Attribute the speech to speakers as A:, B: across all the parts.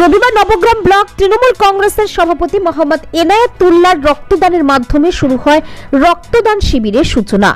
A: রবিবার নবগ্রাম ব্লক তৃণমূল কংগ্রেসের সভাপতি মোহাম্মদ এনায়েতুল্লার রক্তদানের মাধ্যমে শুরু হয় রক্তদান শিবিরের সূচনা।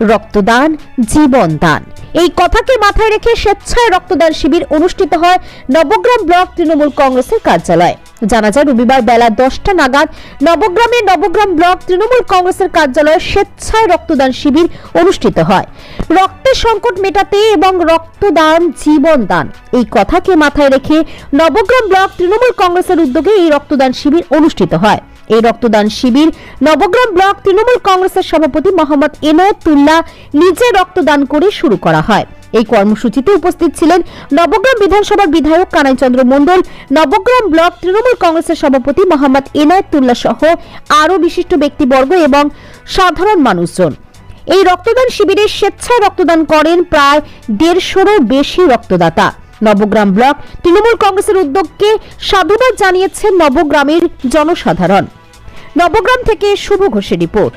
A: রক্তদান, জীবন দান। এই কথাকে মাথায় রেখে স্বেচ্ছায় রক্তদান শিবির অনুষ্ঠিত হয় নবগ্রাম ব্লক তৃণমূল কংগ্রেসের কার্যালয়ে। জানা যায়, রবিবার বেলা দশটা নাগাদ নবগ্রামে নবগ্রাম ব্লক তৃণমূল কংগ্রেসের কার্যালয়ে স্বেচ্ছায় রক্তদান শিবির অনুষ্ঠিত হয়। রক্তের সংকট মেটাতে এবং রক্তদান, জীবন দান। এই কথাকে মাথায় রেখে নবগ্রাম ব্লক তৃণমূল কংগ্রেসের উদ্যোগে এই রক্তদান শিবির অনুষ্ঠিত হয়। এই রক্তদান শিবির নবগ্রাম ব্লক তৃণমূল কংগ্রেসের সভাপতি মোহাম্মদ এনায়েতুল্লাহ নিজে রক্তদান করে শুরু করা হয়। এই কর্মসূচিতে উপস্থিত ছিলেন নবগ্রাম বিধানসভার বিধায়ক কানাইচন্দ্র মণ্ডল, নবগ্রাম ব্লক তৃণমূল কংগ্রেসের সভাপতি মোহাম্মদ এনায়েতুল্লাহ সহ আরও বিশিষ্ট ব্যক্তিবর্গ এবং সাধারণ মানুষজন। এই রক্তদান শিবিরে স্বেচ্ছায় রক্তদান করেন প্রায় দেড়শোরও বেশি রক্তদাতা। নবগ্রাম ব্লক। তৃণমূল কংগ্রেসের উদ্যোগকে সাধুবাদ জানিয়েছে নবগ্রামের জনসাধারণ। নবগ্রাম থেকে শুভ ঘোষের রিপোর্ট।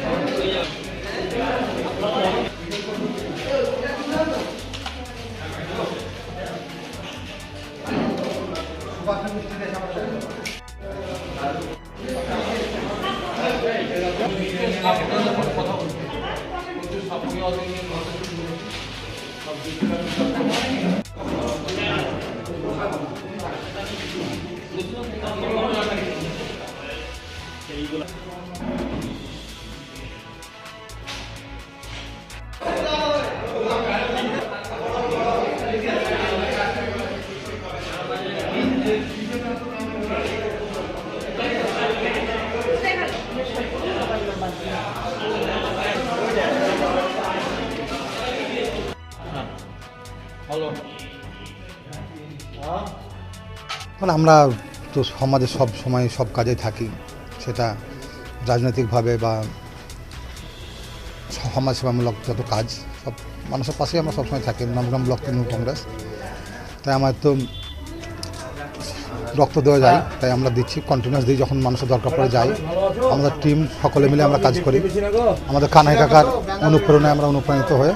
B: কথা মানে আমরা তো সমাজে সব সময় সব কাজে থাকি। সেটা রাজনৈতিকভাবে বা সমাজসেবামূলক যত কাজ, সব মানুষের পাশেই আমরা সবসময় থাকি নবগ্রাম ব্লক তৃণমূল কংগ্রেস। তাই আমার তো রক্ত দেওয়া যায়, তাই আমরা দিচ্ছি কন্টিনিউয়াস দিই যখন মানুষের দরকার পড়ে যাই। আমাদের টিম সকলে মিলে আমরা কাজ করি। আমাদের কানাই কাকার অনুপ্রেরণায় আমরা অনুপ্রাণিত হয়ে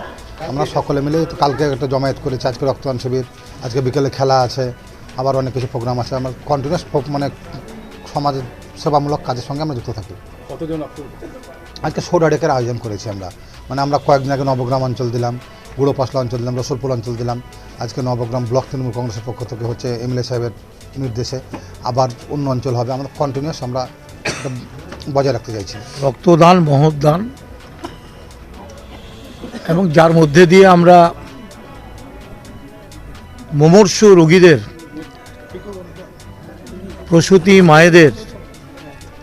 B: আমরা সকলে মিলে তো কালকে একটা জমায়েত করেছি আজকে রক্তদান শিবির আজকে বিকেলে খেলা আছে আবার অনেক কিছু প্রোগ্রাম আছে আমরা কন্টিনিউয়াস মানে সমাজ সেবামূলক কাজের সঙ্গে আমরা যুক্ত থাকি।
C: কতজন
B: আজকে সোডা ডেকের আয়োজন করেছি আমরা। মানে আমরা কয়েকদিন আগে নবগ্রাম অঞ্চল দিলাম গুঁড়ো পাসলা অঞ্চল দিলাম রসুলপুর অঞ্চল দিলাম। আজকে নবগ্রাম ব্লক তৃণমূল কংগ্রেসের পক্ষ থেকে হচ্ছে এমএলএ সাহেবের নির্দেশে আবার অন্য অঞ্চল হবে। আমরা কন্টিনিউয়াস আমরা বজায় রাখতে চাইছি।
C: রক্তদান মহদান এবং যার মধ্যে দিয়ে আমরা মুমূর্ষ রোগীদের, প্রসূতি মায়েদের,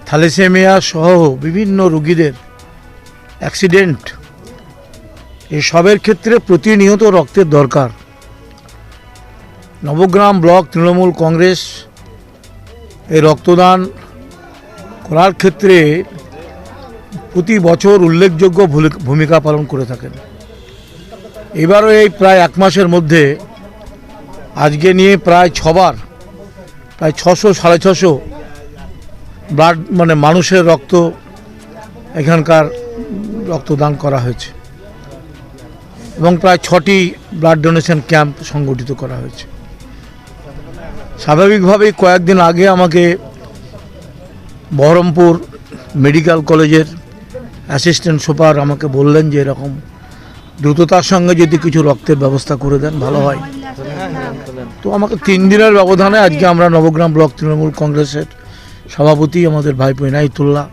C: থ্যালেসেমিয়া সহ বিভিন্ন রোগীদের অ্যাক্সিডেন্ট এসবের ক্ষেত্রে প্রতিনিয়ত রক্তের দরকার। নবগ্রাম ব্লক তৃণমূল কংগ্রেস এই রক্তদান করার ক্ষেত্রে প্রতি বছর উল্লেখযোগ্য ভূমিকা পালন করে থাকেন। এবারও এই প্রায় এক মাসের মধ্যে আজকে নিয়ে প্রায় ছবার, প্রায় ছশো, সাড়ে ছশো ব্লাড মানে মানুষের রক্ত এখানকার রক্তদান করা হয়েছে। এবং প্রায় ছটি ব্লাড ডোনেশন ক্যাম্প সংগঠিত করা হয়েছে। স্বাভাবিকভাবেই কয়েকদিন আগে আমাকে বহরমপুর মেডিকেল কলেজের অ্যাসিস্ট্যান্ট সুপার আমাকে বললেন যে এরকম দ্রুততার সঙ্গে যদি কিছু রক্তের ব্যবস্থা করে দেন, ভালো হয়। তো আমাকে তিন দিনের ব্যবধানে আজকে আমরা নবগ্রাম ব্লক তৃণমূল কংগ্রেসের সভাপতি আমাদের ভাইপো ইনাইতুল্লাহ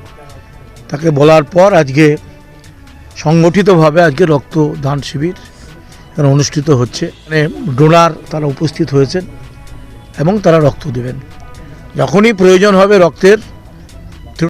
C: তাকে বলার পর আজকে সংগঠিতভাবে আজকে রক্তদান শিবির অনুষ্ঠিত হচ্ছে। মানে ডোনার তারা উপস্থিত হয়েছেন এবং তারা রক্ত দেবেন। যখনই প্রয়োজন হবে রক্তের